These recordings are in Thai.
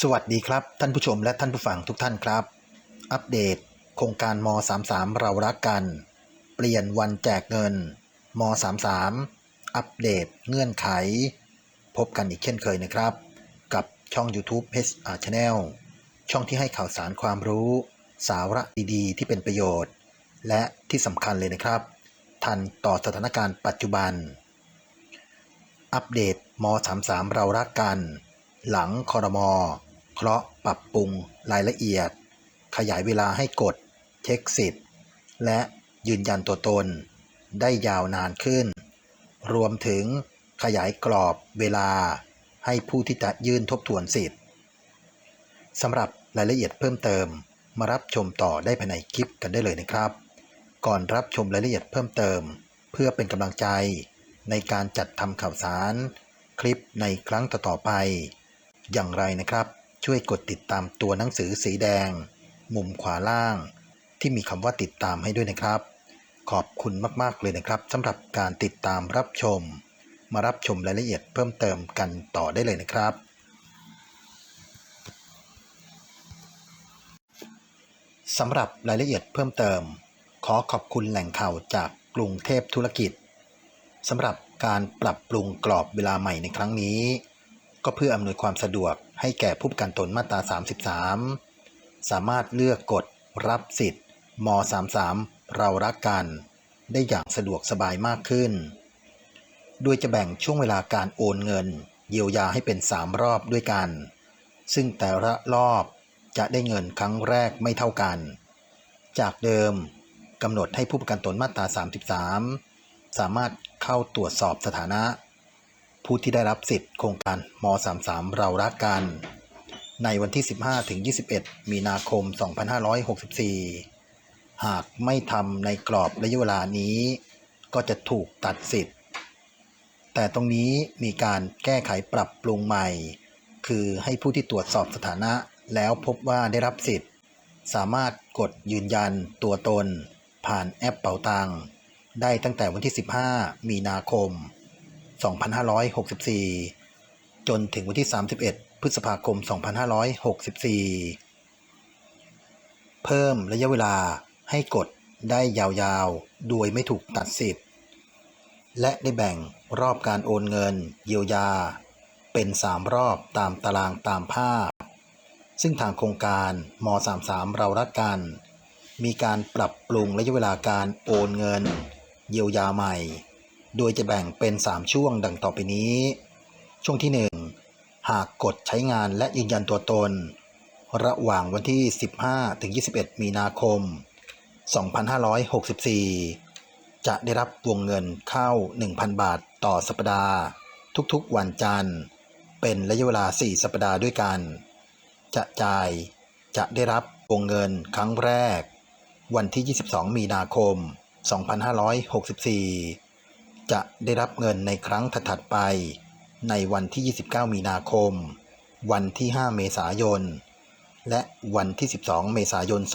สวัสดีครับ ท่านผู้ชมและท่านผู้ฟังทุกท่านครับ อัปเดต โครงการม 33 เรารักกัน เปลี่ยนวันแจกเงินม 33 อัปเดตเงื่อนไข พบกันอีกเช่นเคยนะครับ กับช่อง YouTube HR Channel ช่องที่ให้ข่าวสารความรู้ สาระดีๆ ที่เป็นประโยชน์ และที่สำคัญเลยนะครับ ทันต่อสถานการณ์ปัจจุบัน อัปเดตม 33 เรารักกัน หลังคอรมอเคราะห์ปรับปรุงรายละเอียด ขยายเวลาให้กด เช็คสิทธิ์ และยืนยันตัวตน ได้ยาวนานขึ้น รวมถึงขยายกรอบเวลา ให้ผู้ที่จะยื่นทบทวนสิทธิ์สำหรับรายละเอียดเพิ่มเติม มารับชมต่อได้ภายในคลิปกันได้เลยนะครับ ก่อนรับชมรายละเอียดเพิ่มเติม เพื่อเป็นกำลังใจในการจัดทำข่าวสาร คลิปในครั้งต่อๆไป อย่างไรนะครับ ช่วยกดติดตามตัวหนังสือสีแดง มุมขวาล่าง ที่มีคำว่าติดตามให้ด้วยนะครับ ขอบคุณมาก ๆ เลยนะครับสำหรับการติดตามรับชม มารับชมรายละเอียดเพิ่มเติมกันต่อได้เลยนะครับ สำหรับรายละเอียดเพิ่มเติม ขอขอบคุณแหล่งข่าวจากกรุงเทพธุรกิจสำหรับการปรับปรุงกรอบเวลาใหม่ในครั้งนี้ ก็เพื่ออำนวยความสะดวกให้แก่ผู้ประกันตนมาตรา 33 สามารถเลือกกดรับสิทธิ์ม 33 เรารักกัน ได้อย่างสะดวกสบายมากขึ้น โดยจะแบ่งช่วงเวลาการโอนเงิน เยียวยาให้เป็น 3 รอบด้วยกัน ซึ่งแต่ละรอบจะได้เงินครั้งแรกไม่เท่ากัน จากเดิมกำหนดให้ผู้ประกันตนมาตรา 33 สามารถเข้าตรวจสอบสถานะ ผู้ที่ได้รับสิทธิ์โครงการม 33 เรารักกัน ในวันที่ 15 ถึง 21 มีนาคม 2564 หากไม่ทำในกรอบระยะเวลานี้ ก็จะถูกตัดสิทธิ์ แต่ตรงนี้มีการแก้ไขปรับปรุงใหม่ คือให้ผู้ที่ตรวจสอบสถานะแล้วพบว่าได้รับสิทธิ์ สามารถกดยืนยันตัวตน ผ่านแอปเป๋าตังได้ตั้งแต่วันที่ 15 มีนาคม 2564 จนถึงวันที่ 31 พฤษภาคม 2564 เพิ่มระยะเวลาให้กดได้ยาวๆ โดยไม่ถูกตัดสิทธิ์ และได้แบ่งรอบการโอนเงินเยียวยา เป็น 3 รอบตามตารางตามภาพ ซึ่งทางโครงการม 33 เรารักกัน มีการปรับปรุงระยะเวลาการโอนเงิน เยียวยาใหม่ โดยจะแบ่งเป็น 3 ช่วงดังต่อไปนี้ ช่วงที่ 1 หากกดใช้งานและยืนยันตัวตน ระหว่างวันที่ 15 ถึง 21 มีนาคม 2564 จะได้รับวงเงินเข้า 1,000 บาทต่อสัปดาห์ ทุกๆ วันจันทร์ เป็นระยะเวลา 4 สัปดาห์ด้วยกัน จะจ่ายจะได้รับวงเงินครั้งแรก วันที่ 22 มีนาคม 2564 จะได้รับเงินในครั้งถัดๆไป ในวันที่ 29 มีนาคม วันที่ 5 เมษายน และวันที่ 12 เมษายน 2564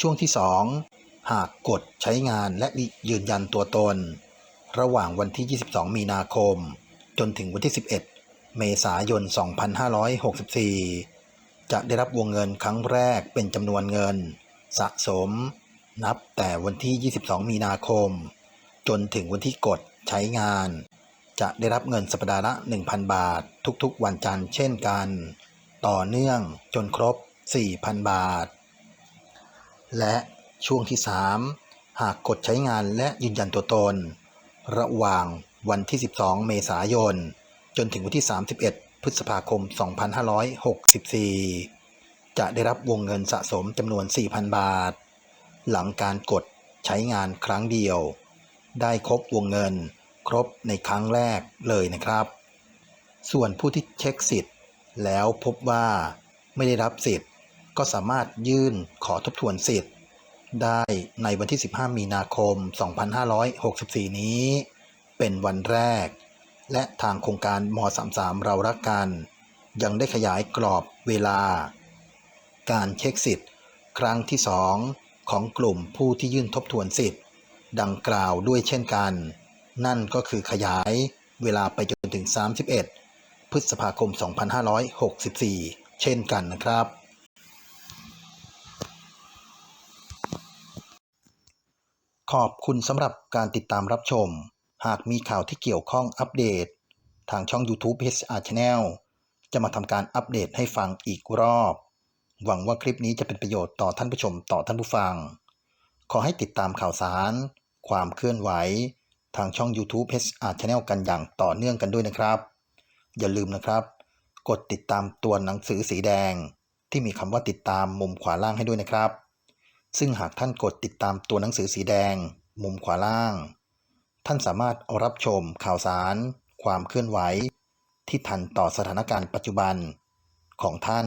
ช่วงที่ 2 หากกดใช้งานและยืนยันตัวตน ระหว่างวันที่ 22 มีนาคม จนถึงวันที่ 11 เมษายน 2564 จะได้รับวงเงินครั้งแรกเป็นจำนวนเงิน สะสม นับแต่วันที่ 22 มีนาคม จนถึงวันที่กดใช้งาน จะได้รับเงินสัปดาห์ละ 1,000 บาท ทุกๆ วันจันทร์เช่นกัน ต่อเนื่องจนครบ 4,000 บาท และช่วงที่ 3 หากกดใช้งานและยืนยันตัวตน ระหว่างวันที่ 12 เมษายน จนถึงวันที่ 31 พฤษภาคม 2564 จะได้รับวงเงินสะสมจำนวน 4,000 บาท หลังการกดใช้งานครั้งเดียว ได้ครบวงเงินครบในครั้งแรกเลยนะครับ ส่วนผู้ที่เช็คสิทธิ์ แล้วพบว่าไม่ได้รับสิทธิ์ ก็สามารถยื่นขอทบทวนสิทธิ์ ได้ในวันที่ 15 มีนาคม 2564 นี้ เป็นวันแรก และทางโครงการม 33 เรารักกัน ยังได้ขยายกรอบเวลา การเช็คสิทธิ์ ครั้งที่ 2 ของกลุ่มผู้ที่ยื่นทบทวนสิทธิ์ ดังกล่าวด้วยเช่นกัน นั่นก็คือขยายเวลาไปจนถึง 31 พฤษภาคม 2564 เช่นกันนะครับ ขอบคุณสำหรับการติดตามรับชม หากมีข่าวที่เกี่ยวข้องอัปเดต ทางช่อง YouTube HR Channel จะมาทำการอัปเดตให้ฟังอีกรอบ หวังว่าคลิปนี้จะเป็นประโยชน์ต่อท่านผู้ชมต่อท่านผู้ฟัง ขอให้ติดตามข่าวสาร ความเคลื่อนไหว ทางช่อง YouTube HR Channel กันอย่างต่อเนื่องกันด้วยนะครับ อย่าลืมนะครับ กดติดตามตัวหนังสือสีแดง ที่มีคำว่าติดตามมุมขวาล่างให้ด้วยนะครับ ซึ่งหากท่านกดติดตามตัวหนังสือสีแดง มุมขวาล่าง ท่านสามารถรับชมข่าวสาร ความเคลื่อนไหว ที่ทันต่อสถานการณ์ปัจจุบันของท่าน